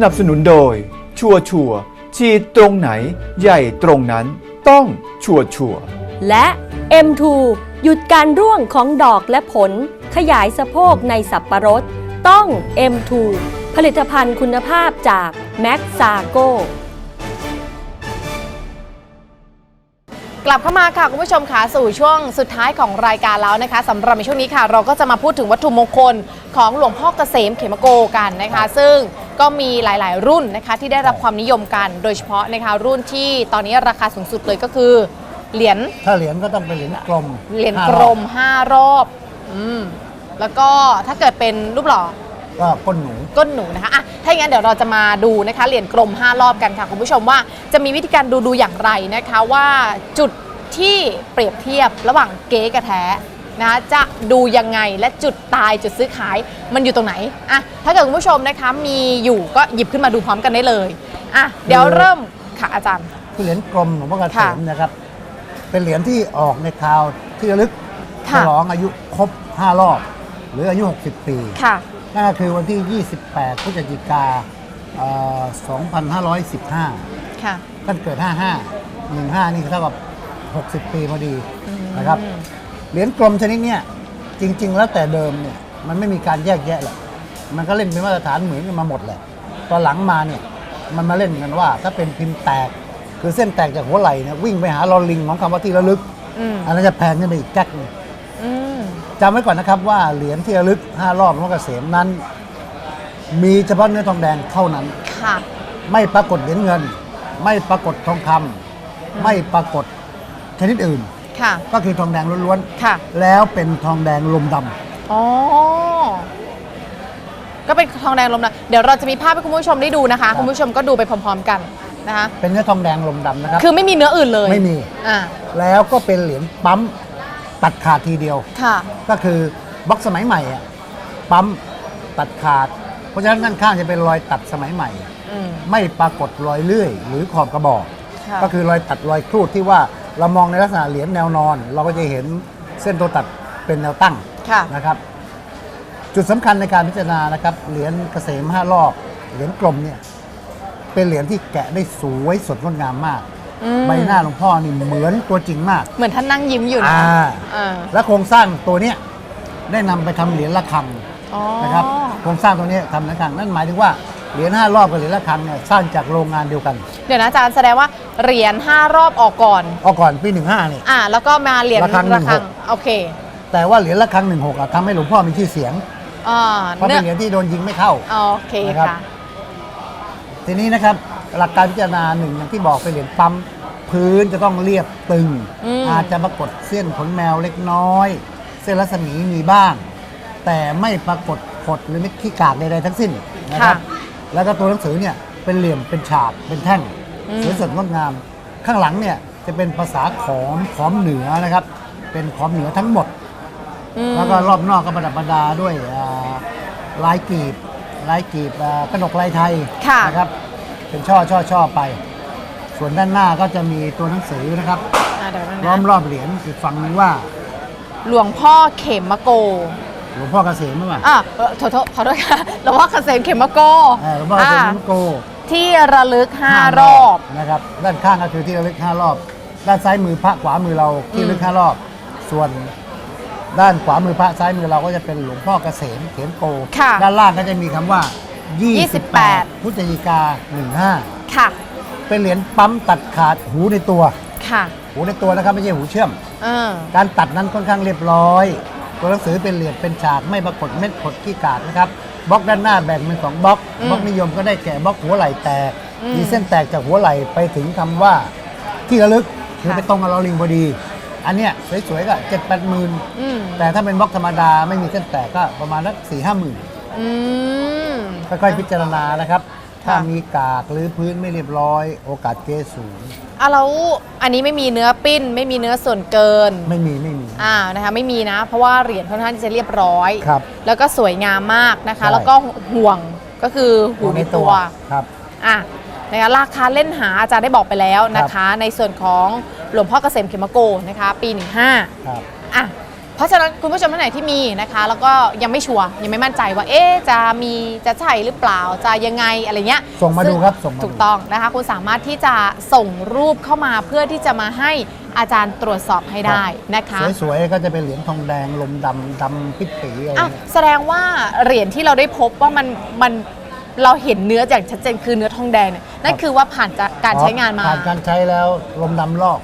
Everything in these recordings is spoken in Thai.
สนับสนุนโดย ชัวชัวฉีดตรงไหน ใหญ่ตรงนั้น ต้องชัวชัวและ M2 หยุดการร่วงของดอกและผล ขยายสะโพกในสับประรด ต้อง M2 ผลิตภัณฑ์คุณภาพจากแม็กซาโก กลับเข้ามาค่ะคุณผู้ชมค่ะสู่ช่วงสุดท้ายของรายการแล้วนะคะสำหรับในช่วงนี้ค่ะ เราก็จะมาพูดถึงวัตถุมงคลของหลวงพ่อเกษมเขมโกกันนะคะ ซึ่งก็มีหลาย ๆ รุ่นนะคะที่ได้รับความนิยมกัน โดยเฉพาะนะคะรุ่นที่ตอนนี้ราคาสูงสุดเลยก็คือ เหรียญถ้าเหรียญก็ต้องเป็นเหรียญกลมเหรียญห้ากรอบม5รอบอืมแล้วก็ถ้าเกิดเป็นรูปหล่อ ก็ก้นหนู ก้นหนูนะคะอะถ้าอย่างนั้นเดี๋ยวเราจะมาดูนะคะเหรียญกลม 5 รอบกันค่ะคุณผู้ชมว่าจะมีวิธีการดูดูอย่างไรนะคะว่าจุดที่เปรียบเทียบระหว่างเก๊กับแท้นะคะจะดูยังไงและจุดตายจุดซื้อขายมันอยู่ตรงไหนอะถ้าเกิดคุณผู้ชมนะคะมีอยู่ก็หยิบขึ้นมาดูพร้อมกันได้เลยอะเดี๋ยวเริ่มค่ะอาจารย์ คือเหรียญกลมหลวงพ่อเกษค่ะมนะครับ เป็นเหรียญที่ออกในคราวที่ระลึกฉค่ะ ลองอายุครบ 5 รอบ หรืออายุ 60 ปี ค่ะ นั่นก็คือวันที่ 28 พฤศจิกาเอ่อ2515 ค่ะ ท่านเกิด 55 15 นี่เท่ากับ 60 ปีพอดีนะครับ เหรียญกลมชนิดเนี้ยจริง ๆ แล้วแต่เดิมเนี่ยมันไม่มีการแยกแยะหรอกมันก็เล่นเป็นมาตรฐานเหมือนกันมาหมดแหละ ตอนหลังมาเนี่ยมันมาเล่นกันว่า ถ้าเป็นพิมพ์แตก คือเส้นแตกจากหัวไหล่เนี่ยวิ่งไปหาลอลิงของคำว่าที่ระลึกอืมอันนั้นจะแพงขึ้นไปอีกแก๊กหนึงอืม จำไว้ก่อนนะครับว่าเหรียญที่ระลึก 5 รอบหลวงพ่อเกษมนั้น มีเฉพาะเนื้อทองแดงเท่านั้น ค่ะ ไม่ปรากฏเหรียญเงิน ไม่ปรากฏทองคำไม่ปรากฏชนิดอื่น ค่ะ ก็คือทองแดงล้วนค่ะ ๆแล้วเป็นทองแดงลมดำ อ๋อ ก็เป็นทองแดงลมนะเดี๋ยวเราจะมีภาพให้คุณผู้ชมได้ดูนะคะ คุณผู้ชมก็ดูไปพร้อม ๆ กันนะคะ เป็นเนื้อทองแดงลมดำนะครับ คือไม่มีเนื้ออื่นเลยไม่มี อ่า แล้วก็เป็นเหรียญปั๊ม ตัดขาดทีเดียว ค่ะ ก็คือบล็อกสมัยใหม่อะปั๊มตัดขาด เพราะฉะนั้นด้านข้างจะเป็นรอยตัดสมัยใหม่ อืม ไม่ปรากฏรอยเลื่อย หรือขอบกระบอก ค่ะ ก็คือรอยตัดรอยครูดที่ว่าเรามองในลักษณะเหรียญแนวนอน เราก็จะเห็นเส้นตัวตัดเป็นแนวตั้งค่ะ นะครับ จุดสำคัญในการพิจารณานะครับเหรียญเกษมห้ารอบเหรียญกลมเนี่ยเป็นเหรียญที่แกะได้สวยสดงดงามมากอืม ใบหน้าหลวงพ่อนี่เหมือนตัวจริงมาก เหมือนท่านนั่งยิ้มอยู่นะอ่า อ่าและโครงสร้างตัวเนี้ยได้นำไปทำเหรียญละครังอ๋อนะครับ โครงสร้างตัวเนี้ยทำละครังนั่นหมายถึงว่าเหรียญห้ารอบกับเหรียญละครังเนี่ยสร้างจากโรงงานเดียวกันเดี๋ยวนะอาจารย์แสดงว่าเหรียญ5รอบออกก่อน เอาก่อนปีหนึ่งห้านี่อ่า แล้วก็มาเหรียญระฆังระฆัง16โอเคแต่ว่าเหรียญละครังหนึ่งหกทำให้หลวงพ่อมีชื่อเสียง อ่าเพราะเป็นเหรียญที่โดนยิงไม่เข้า โอเคนะครับ ค่ะ ทีนี้นะครับ หลักการพิจารณาหนึ่งอย่างที่บอกเป็นเหรียญปั๊มพื้นจะต้องเรียบตึง อืม อาจจะปรากฏเส้นขนแมวเล็กน้อย เส้นรัศมีมีบ้าง แต่ไม่ปรากฏขดหรือเม็ดขี้กากใดๆทั้งสิ้นนะครับ แล้วก็ตัวหนังสือเนี่ยเป็นเหลี่ยมเป็นฉากเป็นแท่งสวยสดงดงาม ข้างหลังเนี่ยจะเป็นภาษาขอมขอมเหนือนะครับ เป็นขอมเหนือทั้งหมด อืม แล้วก็รอบนอกก็ประดับประดาด้วยอ่าลายกรีบลายกรีบอ่ากระหนกลายไทยค่ะ นะครับ เป็นช่อช่อช่อไป ส่วนด้านหน้าก็จะมีตัวหนังสือนะครับอ่าเดี๋ยวนะล้อมรอบเหรียญอีกฝั่งหนึ่งว่าหลวงพ่อเขมมะโกหลวงพ่อเกษมหรือเปล่าอะเอ่อขอโทษขอโทษค่ะหลวงพ่อเกษมเขมมะโกเออหลวงพ่อเกษมอ่ามุโกที่ระลึก5รอบ นะครับ ด้านข้างก็คือที่ระลึกห้ารอบ ด้านซ้ายมือพระขวามือเราที่ระลึกห้ารอบ ส่วนด้านขวามือพระซ้ายมือเราก็จะเป็นหลวงพ่อเกษมเขมโก ค่ะ ด้านล่างก็จะมีคำว่า 28 28 พฤศจิกา15ค่ะเป็นเหรียญปั๊มตัดขาดหูในตัว ค่ะ หูในตัวนะครับไม่ใช่หูเชื่อม เออ การตัดนั้นค่อนข้างเรียบร้อย ตัวหนังสือเป็นเหรียญเป็นฉากไม่ปรากฏเม็ดผดขี้กาดนะครับบล็อกด้านหน้าแบ่งเป็นสองบล็อกอืมบล็อกนิยมก็ได้แก่บล็อกหัวไหล่แตกอืมมีเส้นแตกจากหัวไหล่ไปถึงคำว่าที่ระลึกคือค่ะ ไปตรงกับลอลิงพอดี อันเนี้ยสวยๆก็เจ็ดแปดหมื่น อืม แต่ถ้าเป็นบล็อกธรรมดาไม่มีเส้นแตกก็ประมาณสักสี่ห้าหมื่น อืม ค่อยๆพิจารณานะครับค่ะถ้ามีกากหรือพื้นไม่เรียบร้อย โอกาสเกสูง อะแล้วอันนี้ไม่มีเนื้อปิ้น ไม่มีเนื้อส่วนเกินไม่มีไม่มี อ่านะคะไม่มีนะ เพราะว่าเหรียญค่อนข้างที่จะเรียบร้อย ครับแล้วก็สวยงามมากนะคะ ใช่ แล้วก็ห่วงก็คือหูในตัว ครับ อะนะคะราคาเล่นหาอาจารย์ได้บอกไปแล้วนะคะ ในส่วนของหลวงพ่อเกษมเขมโกนะคะ ปี15ครับอะ เพราะฉะนั้นคุณผู้ชมท่านไหนที่มีนะคะ แล้วก็ยังไม่ชัวร์ยังไม่มั่นใจว่า เอ๊ะจะมีจะใช่หรือเปล่าจะยังไงอะไรเงี้ยส่งมาดูครับส่งมาดู ถูกต้องนะคะ คุณสามารถที่จะส่งรูปเข้ามาเพื่อที่จะมาให้อาจารย์ตรวจสอบให้ได้นะคะ สวยๆ ก็จะเป็นเหรียญทองแดงลมดำดำปิดปีอะไรอะเงี้ยแสดงว่าเหรียญที่เราได้พบว่ามันมันเราเห็นเนื้ออย่างชัดเจนคือเนื้อทองแดงเนี่ยนั่นคือว่าผ่านจากการใช้งานมา ผ่านการใช้แล้วลมดำลอก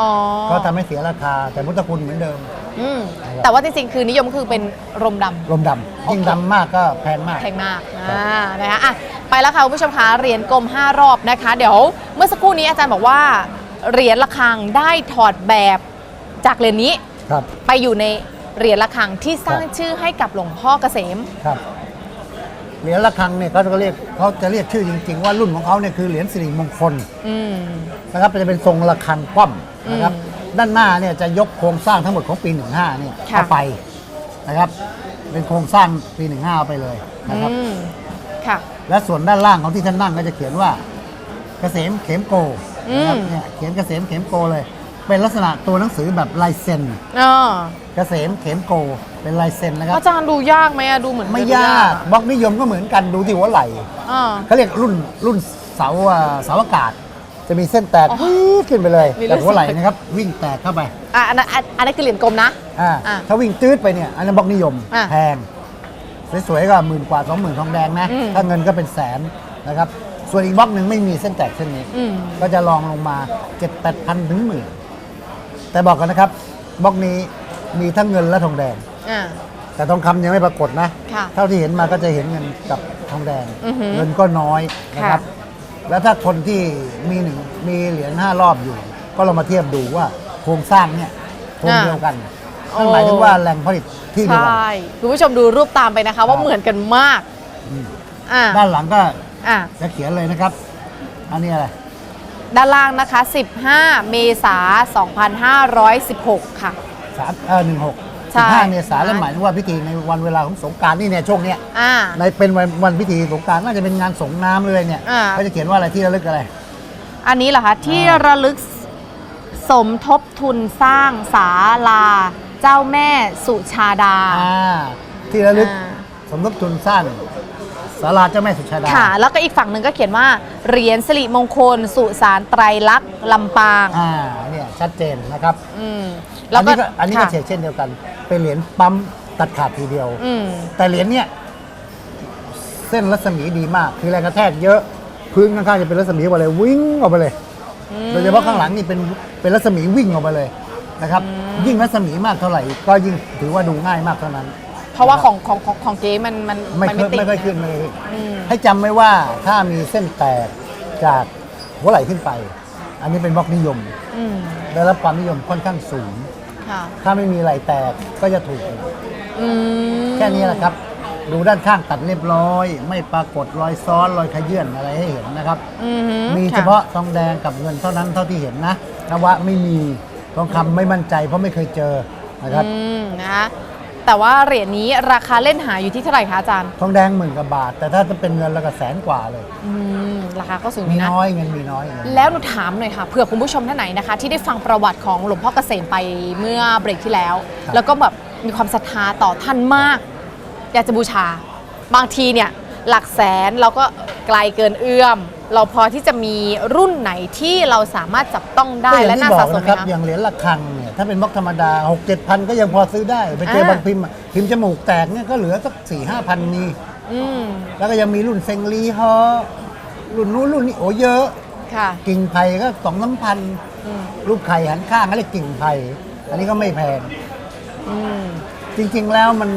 อ๋อก็ทำให้เสียราคาแต่พุทธคุณเหมือนเดิม อืมนะครับแต่ว่าจริงๆคือนิยมคือเป็นรมดำ ลมดำยิ่งดำมากก็แพงมาก แพงมากอ่านะคะอะไปแล้วค่ะคุณผู้ชมคะเหรียญกลม 5 รอบนะคะ เดี๋ยวเมื่อสักครู่นี้อาจารย์บอกว่าเหรียญระฆังได้ถอดแบบจากเหรียญนี้ครับ ไปอยู่ในเหรียญระฆังที่สร้างครับ ชื่อให้กับหลวงพ่อเกษม ครับ เหรียญระฆังเนี่ยเขาจะเรียกเขาจะเรียกชื่อจริง ๆ ว่ารุ่นของเขาเนี่ยคือเหรียญสิริมงคลอืม นะครับจะเป็นทรงระฆังคว่ำนะครับอืมด้านหน้าเนี่ยจะยกโครงสร้างทั้งหมดของปี 15เนี่ยค่ะ เอาไปนะครับ เป็นโครงสร้างปี 15เอาไปเลยนะครับ อืมค่ะ และส่วนด้านล่างของที่ท่านนั่งก็จะเขียนว่า เกษมเข็มโกนะครับอืม เนี่ยเขียนเกษมเข็มโกเลย เป็นลักษณะตัวหนังสือแบบลายเซ็นอ๋อเกษมเข็มโก เป็นลายเซ็นนะครับ อาจารย์ดูยากไหมอะดูเหมือนไม่จะดูยากบล็อกนิยมก็เหมือนกันดูที่หัวไหล่อ่า เขาเรียกรุ่นรุ่นเสาอ่าเสาอากาศ จะมีเส้นแตกอ๋อวี๊ดขึ้นไปเลยมีเรื่แต่อง หัวไหล่นะครับวิ่งแตกเข้าไปอะอันนั้นอันอันนั้นคือเหรียญกลมนะ อ่าอะถ้าวิ่งจืดไปเนี่ยอันนั้นบล็อกนิยมอะแพงสวยๆก็หมื่นกว่าสองหมื่นทองแดงนะอืม ถ้าเงินก็เป็นแสนนะครับส่วนอีกบล็อกหนึ่งไม่มีเส้นแตกเส้นนี้ อืม ก็จะลองลงมาเจ็ดแปดพันถึงหมื่นแต่บอกกันนะครับบล็อกนี้มีทั้งเงินและทองแดง อ่า แต่ทองคำยังไม่ปรากฏนะ ค่ะเท่าที่เห็นมาก็จะเห็นเงินกับทองแดง อือหือเงินก็น้อยนะครับค่ะแล้วถ้าคนที่มีหนึ่งมีเหรียญห้ารอบอยู่ ก็เรามาเทียบดูว่าโครงสร้างเนี่ยโครงเดียวกันนั่นหมายถึงว่าแหล่งผลิตที่เดียวใช่กันคุณผู้ชมดูรูปตามไปนะคะ ว่าครับ เหมือนกันมากอืมอ่าด้านหลังก็อ่า จะเขียนเลยนะครับ อันนี้อะไร ด้านล่างนะคะ 15 เมษา 2516 ค่ะ สามเออหนึ่งหก ใช่สิบห้าเมษายนแล้วหมายถึงว่าพิธีในวันเวลาของสงกรารนี่เนี่ยช่วงเนี้ยอ่า ในเป็นวันวันพิธีสงกรารน่าจะเป็นงานสงน้ำเลยเนี่ยอ่า เขาจะเขียนว่าอะไรที่ระลึกอะไร อันนี้เหรอคะที่อ่าระลึกสมทบทุนสร้างศาลา เจ้าแม่สุชาดา อ่า ที่ระลึกอ่า สมทบทุนสร้างศาลาเจ้าแม่สุชาดา ค่ะ แล้วก็อีกฝั่งหนึ่งก็เขียนว่าเหรียญสิริมงคล สุสานไตรลักษณ์ลำปาง อ่า เนี่ยชัดเจนนะครับ อืม อันนี้ก็อันนี้ก็ค่ะ เฉกเช่นเดียวกัน เป็นเหรียญปั๊มตัดขาดทีเดียว อืม แต่เหรียญเนี่ยเส้นรัศมีดีมาก คือแรงกระแทกเยอะพื้นข้างๆจะเป็นรัศมีออกมาเลยวิ่งออกไปเลยโดยเฉพาะข้างหลังนี่เป็นเป็นรัศมีวิ่งออกมาเลยนะครับ ยิ่งรัศมีมากเท่าไหร่ ก็ยิ่งถือว่าดูง่ายมากเท่านั้น เพราะว่าของของของของเก๊มันมันไม่มันเคยติดไม่ค่อยขึ้นไม่ค่อยขึ้น อืม ให้จำไว้ว่าถ้ามีเส้นแตกจากหัวไหล่ขึ้นไป อันนี้เป็นบล็อกนิยม อืม ได้รับความนิยมค่อนข้างสูง ค่ะ ถ้าไม่มีไหล่แตกก็จะถูก อืมแค่นี้แหละครับ ดูด้านข้างตัดเรียบร้อย ไม่ปรากฏรอยซ้อนรอยขยื่นอะไรให้เห็นนะครับ อือหือมีค่เฉพาะทองแดงกับเงินเท่านั้นเท่าที่เห็นนะนวะไม่มีทองคำไม่มั่นใจเพราะไม่เคยเจอนะครับ อืมนะคะ แต่ว่าเหรียญนี้ราคาเล่นหาอยู่ที่เท่าไหร่คะอาจารย์ ทองแดงหมื่นกว่าบาท แต่ถ้าจะเป็นเงินแล้วก็แสนกว่าเลย อืมราคาก็สูงอมียู่นะ น้อยเงินมีน้อยเงินแล้วหนูถามหน่อยค่ะเผื่อคุณผู้ชมท่านไหนนะคะ ที่ได้ฟังประวัติของหลวงพ่อเกษมไปเมื่อเบรกที่แล้ว ครับ แล้วก็แบบมีความศรัทธาต่อท่านมาก อยากจะบูชา บางทีเนี่ยหลักแสนเราก็ไกลเกินเอื้อม เราพอที่จะมีรุ่นไหนที่เราสามารถจับต้องได้ก็อย่าและงน่าที่บสะอกสมนะไหมครับคะอย่างเหรียญระฆังเนี่ย ถ้าเป็นบล็อกธรรมดาหกเจ็ดพันก็ยังพอซื้อได้ ไปเจอบางพิมพ์อะพิมพ์จมูกแตกเนี่ยก็เหลือสักสี่ห้าพันมีอืมแล้วก็ยังมีรุ่นเซงลีฮอรุ่นนู้นรุ่นนี้โอ้เยอะ ค่ะ กิ่งไผ่ก็สองน้ำพันอืม รูปไข่หันข้างก็เรียกกิ่งไผ่อันนี้ก็ไม่แพง อืม จริงๆ แล้วมัน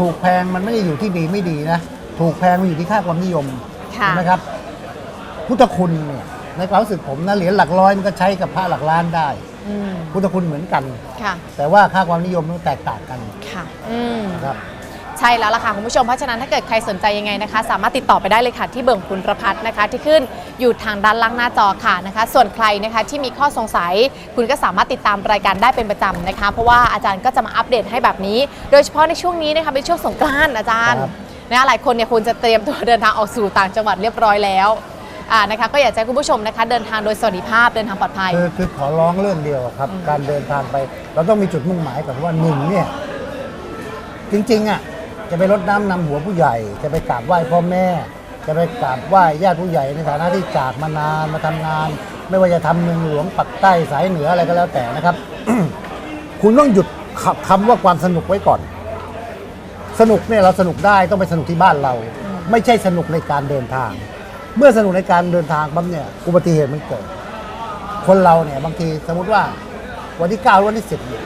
ถูกแพงมันไม่ได้อยู่ที่ดีไม่ดีนะ ถูกแพงมันอยู่ที่ค่าความนิยมค่ะ ใช่ไหมครับ พุทธคุณเนี่ยในความรู้สึกผมนะเหรียญหลักร้อยมันก็ใช้กับพระหลักล้านได้ อืมพุทธคุณเหมือนกัน ค่ะ แต่ว่าค่าความนิยมมันแตกต่างกันค่ะ อืม นะครับ ใช่แล้วล่ะค่ะ คุณผู้ชม เพราะฉะนั้นถ้าเกิดใครสนใจยังไงนะคะ สามารถติดต่อไปได้เลยค่ะ ที่เบิ่งคุณประพัฒน์นะคะ ที่ขึ้นอยู่ทางด้านล่างหน้าจอค่ะนะคะ ส่วนใครนะคะที่มีข้อสงสัย คุณก็สามารถติดตามรายการได้เป็นประจำนะคะ เพราะว่าอาจารย์ก็จะมาอัปเดตให้แบบนี้ โดยเฉพาะในช่วงนี้นะคะเป็นช่วงสงกรานต์อาจารย์ครับ นะคะหลายคนเนี่ยควรจะเตรียมตัวเดินทางออกสู่ต่างจังหวัดเรียบร้อยแล้ว อ่านะคะก็อยากจะให้คุณผู้ชมนะคะ เดินทางโดยสวัสดิภาพเดินทางปลอดภัย คือคือขอร้องเรื่องเดียวครับ การเดินทางไป เราต้องมีจุดมุ่งหมายก่อนว่าหนึ่งเนี่ย จริงๆอะจะไปรดน้ำนำหัวผู้ใหญ่ จะไปกราบไหว้พ่อแม่ จะไปกราบไหว้ญาติผู้ใหญ่ในฐานะที่จากมานานมาทำงาน ไม่ว่าจะทำเมืองหลวงปักใต้สายเหนืออะไรก็แล้วแต่นะครับ คุณต้องหยุดคคำว่าความสนุกไว้ก่อน สนุกเนี่ยเราสนุกได้ต้องไปสนุกที่บ้านเรา ไม่ใช่สนุกในการเดินทาง เมื่อสนุกในการเดินทางปั๊บเนี่ยอุบัติเหตุมันเกิด คนเราเนี่ยบางทีสมมติว่าวันที่เก้าวันที่สิบเนี่ย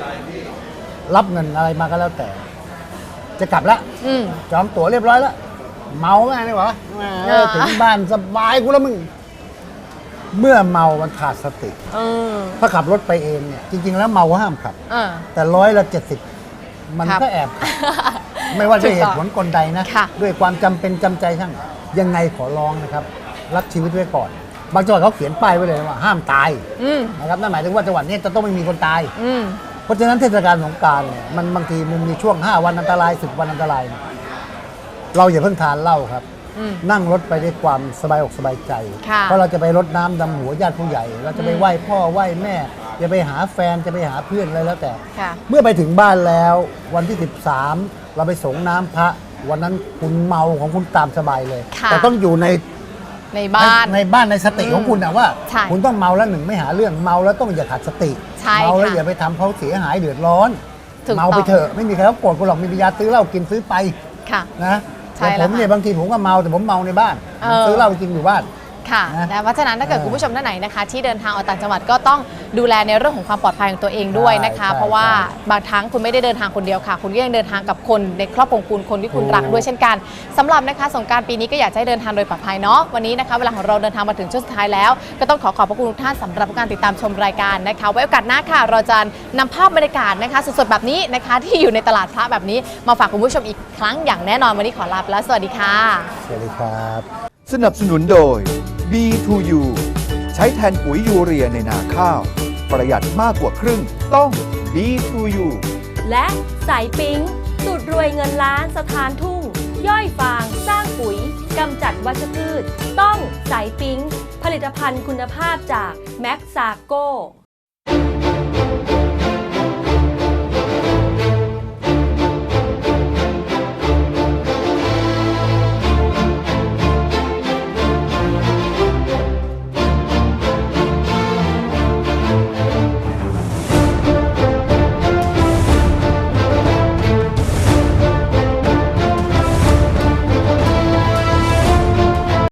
รับเงินอะไรมาก็แล้วแต่ จะกลับแล้วอืม จองตั๋วเรียบร้อยแล้ว เมาไหมเนี่ยวะแหมเออถึงบ้านสบายกูแล้วมึง เมื่อเมามันขาดสติ เออถ้าขับรถไปเองเนี่ยจริง ๆ แล้วเมาห้ามขับเออแต่ร้อยละเจ็ดสิบมันครับก็แอบขับ ไม่ว่าถูจะกเหต้องตุผลกลใดนะ ค่ะ ด้วยความจำเป็นจำใจช่าง ยังไงขอร้องนะครับ รักชีวิตไว้ก่อน บางจังหวัดเขาเขียนป้ายไว้เลยนะว่าห้ามตายอืมนะครับนั่นหมายถึงว่าจังหวัดนี้จะต้องไม่มีคนตาย อืมเพราะฉะนั้นเทศกาลสงกรารเนี่ยมันบางทีมันมีช่วง 5 วันอันตราย 10 วันอันตรายเนี่ยเราอย่าเพิ่งทานเหล้าครับ อืม นั่งรถไปด้วยความสบายอกสบายใจ ค่ะเพราะเราจะไปรดน้ำดำหัวญาติผู้ใหญ่ เราจะไปอืม ไหว้พ่อไหว้แม่ จะไปหาแฟนจะไปหาเพื่อนอะไรแล้วแต่ ค่ะ เมื่อไปถึงบ้านแล้ววันที่ 13 เราไปสงน้ำพระ วันนั้นคุณเมาของคุณตามสบายเลย ค่ะ แต่ต้องอยู่ในในบ้าน ในบ้านในสติของคุณนะว่า ใช่คุณต้องเมาแล้วหนึ่งไม่หาเรื่องเมาแล้วต้องอย่าขาดสติใช่เมาแล้วค่ะอย่าไปทำเขาเสียหายเดือดร้อน ถูกเมาไปต้องเถอะไม่มีใครเขาโกรธคุณหรอกมีปัญญาซื้อเหล้ากินซื้อไปค่ะ นะใช่แต่แล้ผวมเนี่ยค่ะบางทีผมก็เมาแต่ผมเมาในบ้านเออซื้อเหล้ากินอยู่บ้าน ค่ะนะนะเพราะฉะนั้นถ้าเกิดเออคุณผู้ชมท่านไหนนะคะ ที่เดินทางออกต่างจังหวัดก็ต้องดูแลในเรื่องของความปลอดภัยของตัวเองด้วยนะคะ ใช่เพราะว่าใช่บางครั้งคุณไม่ได้เดินทางคนเดียวค่ะ คุณก็ยังเดินทางกับคนในครอบครัวคุณคนที่คุณถูกรักด้วยเช่นกันสำหรับนะคะสงกรารปีนี้ก็อยากจะให้เดินทางโดยปลอดภัยเนาะวันนี้นะคะเวลาของเราเดินทางมาถึงช่วงสุดท้ายแล้ว ก็ต้องขอขอบพระคุณทุกท่านสำหรับการติดตามชมรายการนะคะ ไว้โอกาสหน้าค่ะ เราจะนำภาพบรรยากาศนะคะสดๆแบบนี้นะคะ ที่อยู่ในตลาดพระแบบนี้มาฝากคุณผู้ชมอีกครั้งอย่างแน่นอนวันนี้ขอลาไปแล้วสวัสดีค่ะ สวัสดีครับ สนับสนุนโดย B2U ใช้แทนปุ๋ยยูเรียในนาข้าว ประหยัดมากกว่าครึ่งต้อง B2U และสายปิงสูตรรวยเงินล้านสถานทุ่ง ย่อยฟางสร้างปุ๋ยกำจัดวัชพืช ต้องสายปิงผลิตภัณฑ์คุณภาพจากแม็กซาโก